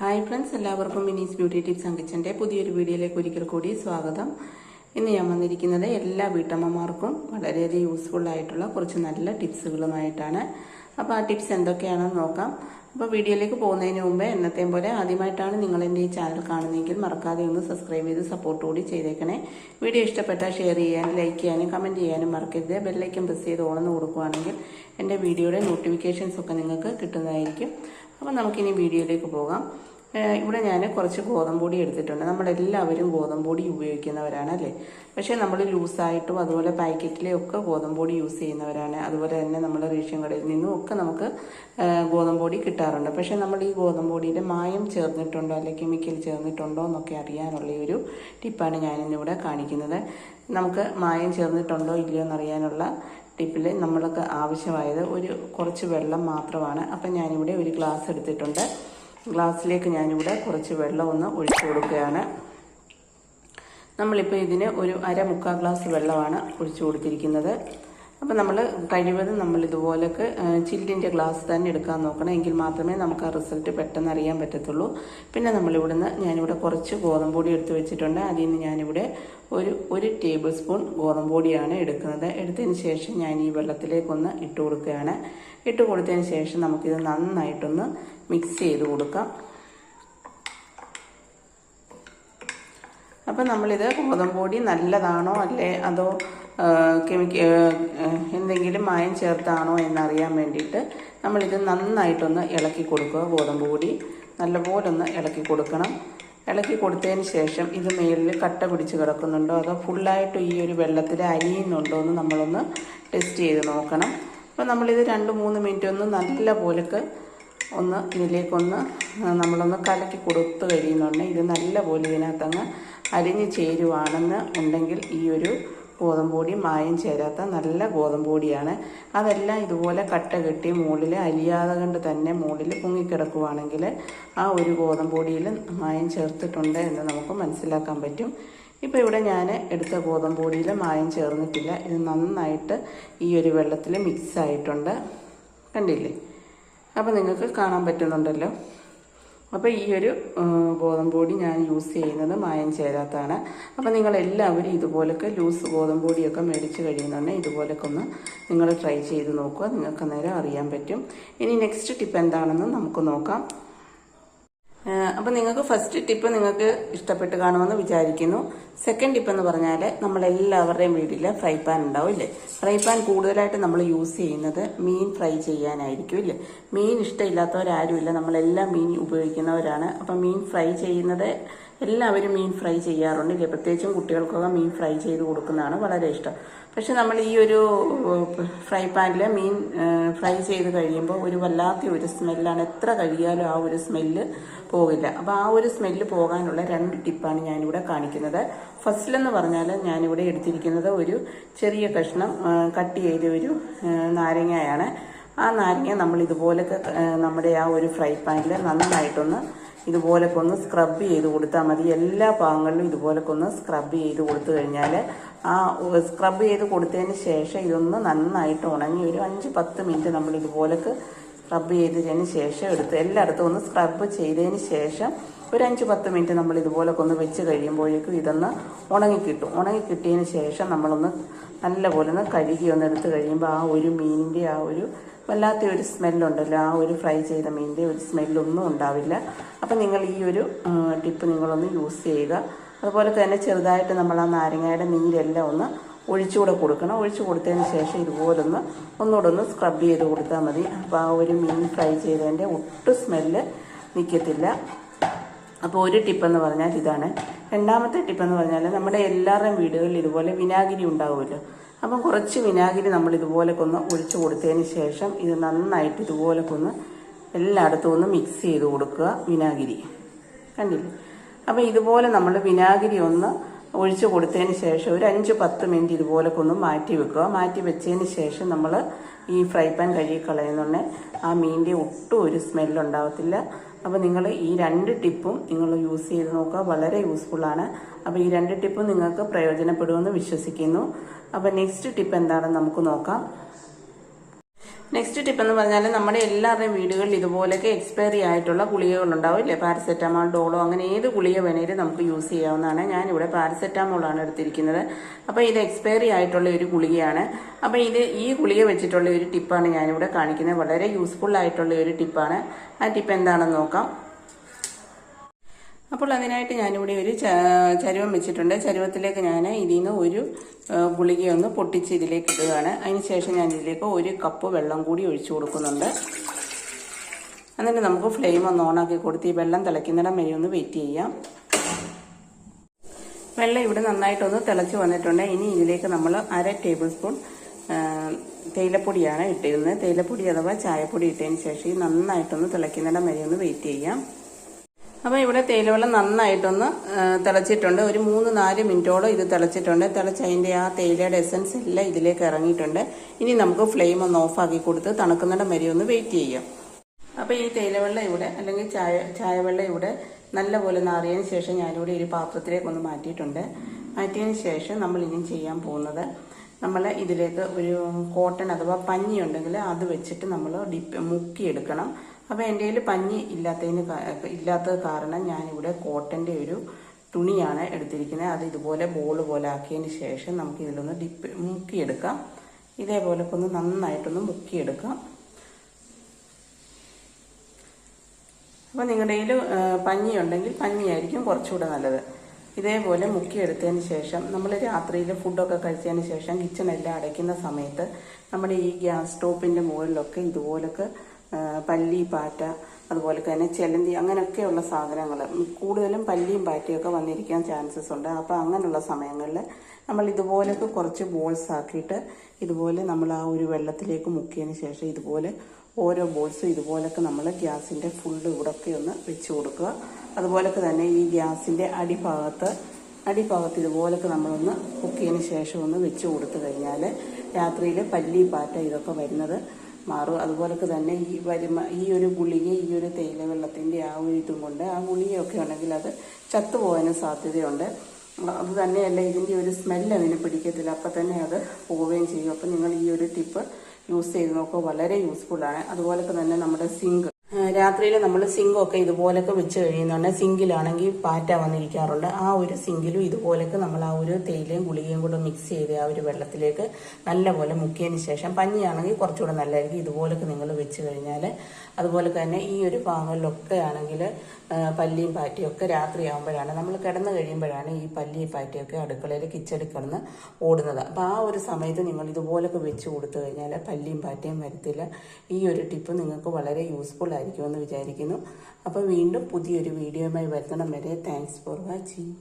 Hi friends എല്ലാവർക്കും മിനീസ് beauty tips അങ്കിച്ചന്റെ പുതിയൊരു വീഡിയോയിലേക്ക് ഒരിക്കൽ കൂടി സ്വാഗതം. ഇന്ന് ഞാൻ വന്നിരിക്കുന്നത് എല്ലാ വീട്ടമ്മമാർക്കും വളരെയധികം യൂസ്ഫുൾ ആയിട്ടുള്ള കുറച്ച് നല്ല ടിപ്സുകളുമായിട്ടാണ്. അപ്പോൾ ആ ടിപ്സ് എന്തൊക്കെയാണെന്ന് നോക്കാം. അപ്പോൾ വീഡിയോയിലേക്ക് പോകുന്നതിന് മുമ്പ് എന്നത്തെയും പോലെ ആദ്യമായിട്ടാണ് നിങ്ങൾ എന്റെ ഈ ചാനൽ കാണുന്നതെങ്കിൽ മറക്കാതെ ഒന്ന് സബ്സ്ക്രൈബ് ചെയ്ത് സപ്പോർട്ട് കൂടി ചെയ്തേക്കണേ. വീഡിയോ ഇഷ്ടപ്പെട്ടാൽ ഷെയർ ചെയ്യാനും ലൈക്ക് ചെയ്യാനും കമന്റ് ചെയ്യാനും മറക്കരുത്. ബെല്ലൈക്കൻ പ്രസ് ചെയ്ത് ഓണെന്ന് കൊടുക്കുകയാണെങ്കിൽ എന്റെ വീഡിയോയുടെ നോട്ടിഫിക്കേഷൻസ് ഒക്കെ നിങ്ങൾക്ക് കിട്ടുന്നതായിരിക്കും. അപ്പോൾ നമുക്കിനി വീഡിയോയിലേക്ക് പോകാം. ഇവിടെ ഞാൻ കുറച്ച് ഗോതമ്പൊടി എടുത്തിട്ടുണ്ട്. നമ്മളെല്ലാവരും ഗോതമ്പൊടി ഉപയോഗിക്കുന്നവരാണ് അല്ലേ? പക്ഷേ നമ്മൾ ലൂസായിട്ടും അതുപോലെ പാക്കറ്റിലെ ഒക്കെ ഗോതമ്പൊടി യൂസ് ചെയ്യുന്നവരാണ്. അതുപോലെ തന്നെ നമ്മൾ റേഷൻ കടയിൽ നിന്നും ഒക്കെ നമുക്ക് ഗോതമ്പൊടി കിട്ടാറുണ്ട്. പക്ഷേ നമ്മൾ ഈ ഗോതമ്പൊടിയിൽ മായം ചേർന്നിട്ടുണ്ടോ അല്ലെങ്കിൽ കെമിക്കൽ ചേർന്നിട്ടുണ്ടോ എന്നൊക്കെ അറിയാനുള്ള ഒരു ടിപ്പാണ് ഞാനിന്നിവിടെ കാണിക്കുന്നത്. നമുക്ക് മായം ചേർന്നിട്ടുണ്ടോ ഇല്ലയോ എന്നറിയാനുള്ള ടിപ്പിൽ നമ്മൾക്ക് ആവശ്യമായത് ഒരു കുറച്ച് വെള്ളം മാത്രമാണ്. അപ്പം ഞാനിവിടെ ഒരു ഗ്ലാസ് എടുത്തിട്ടുണ്ട്. ഗ്ലാസ്സിലേക്ക് ഞാനിവിടെ കുറച്ച് വെള്ളം ഒന്ന് ഒഴിച്ചു കൊടുക്കുകയാണ്. നമ്മളിപ്പോൾ ഇതിന് ഒരു അര മുക്കാൽ ഗ്ലാസ് വെള്ളമാണ് ഒഴിച്ചു കൊടുത്തിരിക്കുന്നത്. അപ്പോൾ നമ്മൾ കഴിവതും നമ്മൾ ഇതുപോലൊക്കെ ചില്ലിന്റെ ഗ്ലാസ് തന്നെ എടുക്കാൻ നോക്കണം. എങ്കിൽ മാത്രമേ നമുക്ക് ആ റിസൾട്ട് പെട്ടെന്ന് അറിയാൻ പറ്റത്തുള്ളൂ. പിന്നെ നമ്മളിവിടുന്ന് ഞാനിവിടെ കുറച്ച് ഗോതമ്പൊടി എടുത്ത് വെച്ചിട്ടുണ്ട്. അതിൽ നിന്ന് ഞാനിവിടെ ഒരു ഒരു ടേബിൾ സ്പൂൺ ഗോതമ്പൊടിയാണ് എടുക്കുന്നത്. എടുത്തതിന് ശേഷം ഞാൻ ഈ വെള്ളത്തിലേക്കൊന്ന് ഇട്ട് കൊടുക്കുകയാണ്. ഇട്ട് കൊടുത്തതിന് ശേഷം നമുക്കിത് നന്നായിട്ടൊന്ന് മിക്സ് ചെയ്ത് കൊടുക്കാം. അപ്പം നമ്മളിത് ഗോതമ്പൊടി നല്ലതാണോ അല്ലേ? അതോ കെമിക്ക എന്തെങ്കിലും മായം ചേർത്താണോ എന്നറിയാൻ വേണ്ടിയിട്ട് നമ്മളിത് നന്നായിട്ടൊന്ന് ഇളക്കി കൊടുക്കുക ഗോതമ്പ് പൊടി നല്ലപോലെ ഒന്ന് ഇളക്കി കൊടുക്കണം. ഇളക്കി കൊടുത്തതിന് ശേഷം ഇത് മേലിൽ കട്ട പിടിച്ച് കിടക്കുന്നുണ്ടോ അതോ ഫുള്ളായിട്ട് ഈ ഒരു വെള്ളത്തിൽ അലിയുന്നുണ്ടോ എന്ന് നമ്മളൊന്ന് ടെസ്റ്റ് ചെയ്ത് നോക്കണം. അപ്പോൾ നമ്മളിത് രണ്ട് മൂന്ന് മിനിറ്റ് ഒന്ന് നല്ല പോലക്ക് ഒന്ന് ഇതിലേക്കൊന്ന് നമ്മളൊന്ന് കലക്കി കൊടുത്തു കഴിയുന്നുണ്ടെങ്കിൽ ഇത് നല്ല പോലെ ഇതിനകത്തങ്ങ് അലിഞ്ഞ് ചേരുവാണെന്ന് ഉണ്ടെങ്കിൽ ഈ ഒരു ഗോതമ്പൊടി മായം ചേരാത്ത നല്ല ഗോതമ്പൊടിയാണ് അതെല്ലാം ഇതുപോലെ കട്ട കെട്ടി മുകളിൽ അലിയാതെ കൊണ്ട് തന്നെ മുകളിൽ പൊങ്ങിക്കിടക്കുവാണെങ്കിൽ ആ ഒരു ഗോതമ്പൊടിയിൽ മായം ചേർത്തിട്ടുണ്ട് എന്ന് നമുക്ക് മനസ്സിലാക്കാൻ പറ്റും. ഇപ്പോൾ ഇവിടെ ഞാൻ എടുത്ത ഗോതമ്പൊടിയിൽ മായം ചേർന്നിട്ടില്ല. ഇത് നന്നായിട്ട് ഈ ഒരു വെള്ളത്തിൽ മിക്സ് ആയിട്ടുണ്ട്. കണ്ടില്ലേ? അപ്പോൾ നിങ്ങൾക്ക് കാണാൻ പറ്റുന്നുണ്ടല്ലോ. അപ്പോൾ ഈ ഒരു ഗോതമ്പൊടി ഞാൻ യൂസ് ചെയ്യുന്നത് മായം ചേരാത്താണ്. അപ്പോൾ നിങ്ങൾ എല്ലാവരും ഇതുപോലൊക്കെ ലൂസ് ഗോതമ്പൊടിയൊക്കെ മേടിച്ച് കഴിയുന്നുണ്ടെങ്കിൽ ഇതുപോലൊക്കെ ഒന്ന് നിങ്ങൾ ട്രൈ ചെയ്ത് നോക്കുക. നിങ്ങൾക്ക് അന്നേരം അറിയാൻ പറ്റും. ഇനി നെക്സ്റ്റ് ടിപ്പ് എന്താണെന്ന് നമുക്ക് നോക്കാം. അപ്പോൾ നിങ്ങൾക്ക് ഫസ്റ്റ് ടിപ്പ് നിങ്ങൾക്ക് ഇഷ്ടപ്പെട്ട് കാണുമെന്ന് വിചാരിക്കുന്നു. സെക്കൻഡ് ടിപ്പ് എന്ന് പറഞ്ഞാൽ നമ്മളെല്ലാവരുടെയും വീട്ടിൽ ഫ്രൈ പാൻ ഉണ്ടാവും ഇല്ലേ? ഫ്രൈ പാൻ കൂടുതലായിട്ട് നമ്മൾ യൂസ് ചെയ്യുന്നത് മീൻ ഫ്രൈ ചെയ്യാനായിരിക്കും ഇല്ലേ? മീൻ ഇഷ്ടമില്ലാത്തവരാരും ഇല്ല. നമ്മളെല്ലാം മീൻ ഉപയോഗിക്കുന്നവരാണ്. അപ്പം മീൻ ഫ്രൈ ചെയ്യുന്നത് എല്ലാവരും മീൻ ഫ്രൈ ചെയ്യാറുണ്ട്. ഇല്ലേ പ്രത്യേകിച്ചും കുട്ടികൾക്കൊക്കെ മീൻ ഫ്രൈ ചെയ്ത് കൊടുക്കുന്നതാണ് വളരെ ഇഷ്ടം. പക്ഷെ നമ്മൾ ഈ ഒരു ഫ്രൈ പാനിൽ മീൻ ഫ്രൈ ചെയ്ത് കഴിയുമ്പോൾ ഒരു വല്ലാത്ത ഒരു സ്മെല്ലാണ്. എത്ര കഴിയാലും ആ ഒരു സ്മെല്ല് പോകില്ല അപ്പോൾ ആ ഒരു സ്മെല്ല് പോകാനുള്ള രണ്ട് ടിപ്പാണ് ഞാനിവിടെ കാണിക്കുന്നത്. ഫസ്റ്റിലെന്ന് പറഞ്ഞാൽ ഞാനിവിടെ എടുത്തിരിക്കുന്നത് ഒരു ചെറിയ കഷ്ണം കട്ട് ചെയ്ത ഒരു നാരങ്ങയാണ്. ആ നാരങ്ങ നമ്മൾ ഇതുപോലൊക്കെ നമ്മുടെ ആ ഒരു ഫ്രൈ പാനിൽ നന്നായിട്ടൊന്ന് ഇതുപോലൊക്കെ ഒന്ന് സ്ക്രബ് ചെയ്ത് കൊടുത്താൽ മതി. എല്ലാ ഭാഗങ്ങളിലും ഇതുപോലൊക്കെ ഒന്ന് സ്ക്രബ് ചെയ്ത് കൊടുത്തു കഴിഞ്ഞാൽ ആ സ്ക്രബ് ചെയ്ത് കൊടുത്തതിന് ശേഷം ഇതൊന്ന് നന്നായിട്ട് ഉണങ്ങി ഒരു അഞ്ച് പത്ത് മിനിറ്റ് നമ്മൾ ഇതുപോലൊക്കെ സ്ക്രബ് ചെയ്തതിന് ശേഷം എടുത്ത് എല്ലായിടത്തും ഒന്ന് സ്ക്രബ് ചെയ്തതിന് ശേഷം ഒരു അഞ്ച് പത്ത് മിനിറ്റ് നമ്മൾ ഇതുപോലൊക്കെ ഒന്ന് വെച്ച് കഴിയുമ്പോഴേക്കും ഇതൊന്ന് ഉണങ്ങിക്കിട്ടും. ഉണങ്ങിക്കിട്ടിയതിന് ഉണങ്ങി കിട്ടിയതിന് ശേഷം നമ്മളൊന്ന് നല്ലപോലെ ഒന്ന് കഴുകി ഒന്ന് എടുത്ത് കഴിയുമ്പോൾ ആ ഒരു മീനിന്റെ ആ ഒരു വല്ലാത്ത ഒരു സ്മെല്ലുണ്ടല്ലോ. ആ ഒരു ഫ്രൈ ചെയ്ത മീനിന്റെ ഒരു സ്മെല്ലൊന്നും ഉണ്ടാവില്ല. അപ്പം നിങ്ങൾ ഈ ഒരു ടിപ്പ് നിങ്ങളൊന്ന് യൂസ് ചെയ്യുക. അതുപോലെ തന്നെ ചെറുതായിട്ട് നമ്മൾ ആ നാരങ്ങയുടെ നീരെല്ലാം ഒന്ന് ഒഴിച്ചുകൂടെ കൊടുക്കണം. ഒഴിച്ചു കൊടുത്തതിന് ശേഷം ഇതുപോലൊന്ന് ഒന്നുകൂടെ ഒന്ന് സ്ക്രബ് ചെയ്ത് കൊടുത്താൽ മതി. അപ്പോൾ ആ ഒരു മീൻ ഫ്രൈ ചെയ്തതിന്റെ ഒട്ടും സ്മെല്ല് നിൽക്കത്തില്ല അപ്പോൾ ഒരു ടിപ്പെന്ന് പറഞ്ഞാൽ ഇതാണ്. രണ്ടാമത്തെ ടിപ്പെന്ന് പറഞ്ഞാൽ നമ്മുടെ എല്ലാവരുടെയും വീടുകളിൽ ഇതുപോലെ വിനാഗിരി ഉണ്ടാവുമല്ലോ. അപ്പം കുറച്ച് വിനാഗിരി നമ്മൾ ഇതുപോലൊക്കെ ഒന്ന് ഒഴിച്ചു കൊടുത്തതിന് ശേഷം ഇത് നന്നായിട്ട് ഇതുപോലൊക്കെ ഒന്ന് എല്ലായിടത്തും ഒന്ന് മിക്സ് ചെയ്ത് കൊടുക്കുക വിനാഗിരി. കണ്ടില്ലേ? അപ്പം ഇതുപോലെ നമ്മൾ വിനാഗിരി ഒന്ന് ഒഴിച്ചു കൊടുത്തതിന് ശേഷം ഒരു അഞ്ച് പത്ത് മിനിറ്റ് ഇതുപോലൊക്കെ ഒന്ന് മാറ്റി വെക്കുക. മാറ്റി വെച്ചതിന് ശേഷം നമ്മൾ ഈ ഫ്രൈ പാൻ കഴുകി കളയുന്നുണ്ടെങ്കിൽ ആ മീനിന്റെ ഒട്ടും ഒരു സ്മെല്ലുണ്ടാവത്തില്ല അപ്പോൾ നിങ്ങൾ ഈ രണ്ട് ടിപ്പും നിങ്ങൾ യൂസ് ചെയ്ത് നോക്കുക. വളരെ യൂസ്ഫുള്ളാണ് അപ്പോൾ ഈ രണ്ട് ടിപ്പും നിങ്ങൾക്ക് പ്രയോജനപ്പെടുമെന്ന് വിശ്വസിക്കുന്നു. അപ്പോൾ നെക്സ്റ്റ് ടിപ്പ് എന്താണെന്ന് നമുക്ക് നോക്കാം. നെക്സ്റ്റ് ടിപ്പ് എന്ന് പറഞ്ഞാൽ നമ്മുടെ എല്ലാവരുടെയും വീടുകളിൽ ഇതുപോലെയൊക്കെ എക്സ്പയറി ആയിട്ടുള്ള ഗുളികകൾ ഉണ്ടാവും ഇല്ലേ? പാരസെറ്റമോൾ ഡോളോ അങ്ങനെ ഏത് ഗുളിക വേണേലും നമുക്ക് യൂസ് ചെയ്യാവുന്നതാണ്. ഞാനിവിടെ പാരസെറ്റാമോളാണ് എടുത്തിരിക്കുന്നത്. അപ്പോൾ ഇത് എക്സ്പയറി ആയിട്ടുള്ള ഒരു ഗുളികയാണ്. അപ്പോൾ ഇത് ഈ ഗുളിക വെച്ചിട്ടുള്ള ഒരു ടിപ്പാണ് ഞാനിവിടെ കാണിക്കുന്നത്. വളരെ യൂസ്ഫുൾ ആയിട്ടുള്ള ഒരു ടിപ്പാണ് ആ ടിപ്പ് എന്താണെന്ന് നോക്കാം. അപ്പോൾ അതിനായിട്ട് ഞാനിവിടെ ഒരു ചരുവം വെച്ചിട്ടുണ്ട്. ചരുവത്തിലേക്ക് ഞാൻ ഇതിൽ നിന്ന് ഒരു ഗുളികയൊന്ന് പൊട്ടിച്ച് ഇതിലേക്ക് ഇടുകയാണ്. അതിനുശേഷം ഞാൻ ഇതിലേക്ക് ഒരു കപ്പ് വെള്ളം കൂടി ഒഴിച്ചു കൊടുക്കുന്നുണ്ട്. എന്നിട്ട് നമുക്ക് ഫ്ലെയിം ഒന്ന് ഓണാക്കി കൊടുത്ത് ഈ വെള്ളം തിളയ്ക്കുന്നിടം വരെ ഒന്ന് വെയിറ്റ് ചെയ്യാം. വെള്ളം ഇവിടെ നന്നായിട്ടൊന്ന് തിളച്ച് വന്നിട്ടുണ്ട്. ഇനി ഇതിലേക്ക് നമ്മൾ അര ടേബിൾ സ്പൂൺ തേയിലപ്പൊടിയാണ് ഇട്ടിരുന്നത്. തേയിലപ്പൊടി അഥവാ ചായപ്പൊടി ഇട്ടതിന് ശേഷം നന്നായിട്ടൊന്ന് തിളയ്ക്കുന്നിടം വരെ ഒന്ന് വെയിറ്റ് ചെയ്യാം. അപ്പോൾ ഇവിടെ തേയിലവെള്ളം നന്നായിട്ടൊന്ന് തിളച്ചിട്ടുണ്ട്. ഒരു മൂന്ന് നാല് മിനിറ്റോളം ഇത് തിളച്ചിട്ടുണ്ട്. തിളച്ച് അതിന്റെ ആ തേയിലയുടെ എസൻസ് എല്ലാം ഇതിലേക്ക് ഇറങ്ങിയിട്ടുണ്ട്. ഇനി നമുക്ക് ഫ്ലെയിം ഒന്ന് ഓഫാക്കി കൊടുത്ത് തണുക്കുന്നിടം വരെ ഒന്ന് വെയിറ്റ് ചെയ്യാം. അപ്പോൾ ഈ തേയിലവെള്ളം ഇവിടെ അല്ലെങ്കിൽ ചായ ചായവെള്ളം ഇവിടെ നല്ലപോലെ നാറിയതിന് ശേഷം ഞാനിവിടെ ഒരു പാത്രത്തിലേക്ക് ഒന്ന് മാറ്റിയിട്ടുണ്ട്. മാറ്റിയതിന് ശേഷം നമ്മൾ ഇനി ചെയ്യാൻ പോകുന്നത് നമ്മൾ ഇതിലേക്ക് ഒരു കോട്ടൺ അഥവാ പഞ്ഞി ഉണ്ടെങ്കിൽ അത് വെച്ചിട്ട് നമ്മൾ ഡിപ്പ് മുക്കിയെടുക്കണം. അപ്പോൾ എന്റെ കയ്യിൽ പഞ്ഞി ഇല്ലാത്തതിന് ഇല്ലാത്തത് കാരണം ഞാനിവിടെ കോട്ടന്റെ ഒരു തുണിയാണ് എടുത്തിരിക്കുന്നത് അത് ഇതുപോലെ ബോൾ പോലെ ആക്കിയതിന് ശേഷം നമുക്ക് ഇതിലൊന്ന് ഡിപ്പ് മുക്കിയെടുക്കാം. ഇതേപോലെ ഒന്ന് നന്നായിട്ടൊന്ന് മുക്കിയെടുക്കാം. അപ്പോൾ നിങ്ങളുടെ കയ്യിൽ പഞ്ഞി ഉണ്ടെങ്കിൽ പഞ്ഞിയായിരിക്കും കുറച്ചുകൂടെ നല്ലത്. ഇതേപോലെ മുക്കിയെടുത്തതിന് ശേഷം നമ്മൾ രാത്രിയിൽ ഫുഡൊക്കെ കഴിച്ചതിന് ശേഷം കിച്ചണെല്ലാം അടയ്ക്കുന്ന സമയത്ത് നമ്മുടെ ഈ ഗ്യാസ് സ്റ്റോപ്പിന്റെ മുകളിലൊക്കെ ഇതുപോലൊക്കെ പല്ലി പാറ്റ അതുപോലെ തന്നെ ചെലന്തി അങ്ങനെയൊക്കെയുള്ള സാധനങ്ങൾ കൂടുതലും പല്ലിയും പാറ്റിയൊക്കെ വന്നിരിക്കാൻ ചാൻസസ് ഉണ്ട്. അപ്പോൾ അങ്ങനെയുള്ള സമയങ്ങളിൽ നമ്മൾ ഇതുപോലൊക്കെ കുറച്ച് ബോൾസ് ആക്കിയിട്ട് ഇതുപോലെ നമ്മൾ ആ ഒരു വെള്ളത്തിലേക്ക് മുക്കിയതിന് ശേഷം ഇതുപോലെ ഓരോ ബോൾസും ഇതുപോലൊക്കെ നമ്മൾ ഗ്യാസിന്റെ ഫുള്ള് ഇവിടെയൊക്കെ ഒന്ന് വെച്ച് കൊടുക്കുക. അതുപോലൊക്കെ തന്നെ ഈ ഗ്യാസിന്റെ അടിഭാഗത്ത് അടിഭാഗത്ത് ഇതുപോലൊക്കെ നമ്മളൊന്ന് കുക്കിയതിന് ശേഷം ഒന്ന് വെച്ച് കൊടുത്തു കഴിഞ്ഞാൽ രാത്രിയിൽ പല്ലി പാറ്റ ഇതൊക്കെ വരുന്നത് മാറും. അതുപോലൊക്കെ തന്നെ ഈ വരുമ ഈ ഒരു ഗുളിക ഈ ഒരു തേയില വെള്ളത്തിന്റെ ആ ഒരു ഇതും കൊണ്ട് ആ ഗുളികയൊക്കെ ഉണ്ടെങ്കിൽ അത് ചത്തുപോകാനും സാധ്യതയുണ്ട്. അത് തന്നെയല്ല ഇതിന്റെ ഒരു സ്മെല്ല് അതിന് പിടിക്കത്തില്ല. അപ്പം തന്നെ അത് പോവുകയും ചെയ്യും. അപ്പം നിങ്ങൾ ഈ ഒരു ടിപ്പ് യൂസ് ചെയ്ത് നോക്കുക. വളരെ യൂസ്ഫുള്ളാണ് അതുപോലൊക്കെ തന്നെ നമ്മുടെ സിങ്ക് രാത്രിയിൽ നമ്മൾ സിങ്കൊക്കെ ഇതുപോലൊക്കെ വെച്ച് കഴിയുന്നുണ്ട് സിങ്കിലാണെങ്കിൽ പാറ്റ വന്നിരിക്കാറുണ്ട്. ആ ഒരു സിങ്കിലും ഇതുപോലൊക്കെ നമ്മൾ ആ ഒരു തേയിലയും ഗുളികയും കൂടെ മിക്സ് ചെയ്ത് ആ ഒരു വെള്ളത്തിലേക്ക് നല്ലപോലെ മുക്കിയതിന് ശേഷം പഞ്ഞിയാണെങ്കിൽ കുറച്ചുകൂടെ നല്ലതായിരിക്കും. ഇതുപോലൊക്കെ നിങ്ങൾ വെച്ച് കഴിഞ്ഞാൽ അതുപോലെ തന്നെ ഈ ഒരു ഭാഗങ്ങളിലൊക്കെ ആണെങ്കിൽ പല്ലിയും പാറ്റയും ഒക്കെ രാത്രിയാകുമ്പോഴാണ് നമ്മൾ കിടന്നു കഴിയുമ്പോഴാണ് ഈ പല്ലിയും പാറ്റയൊക്കെ അടുക്കളയിൽ കിച്ചടി കിടന്ന് ഓടുന്നത്. അപ്പോൾ ആ ഒരു സമയത്ത് നിങ്ങൾ ഇതുപോലൊക്കെ വെച്ച് കൊടുത്തു കഴിഞ്ഞാൽ പല്ലിയും പാറ്റയും വരത്തില്ല. ഈ ഒരു ടിപ്പ് നിങ്ങൾക്ക് വളരെ യൂസ്ഫുൾ ആയിരിക്കുമെന്ന് വിചാരിക്കുന്നു. അപ്പോൾ വീണ്ടും പുതിയൊരു വീഡിയോയുമായി വരുത്തണം വരെ താങ്ക്സ് ഫോർ വാച്ചിങ്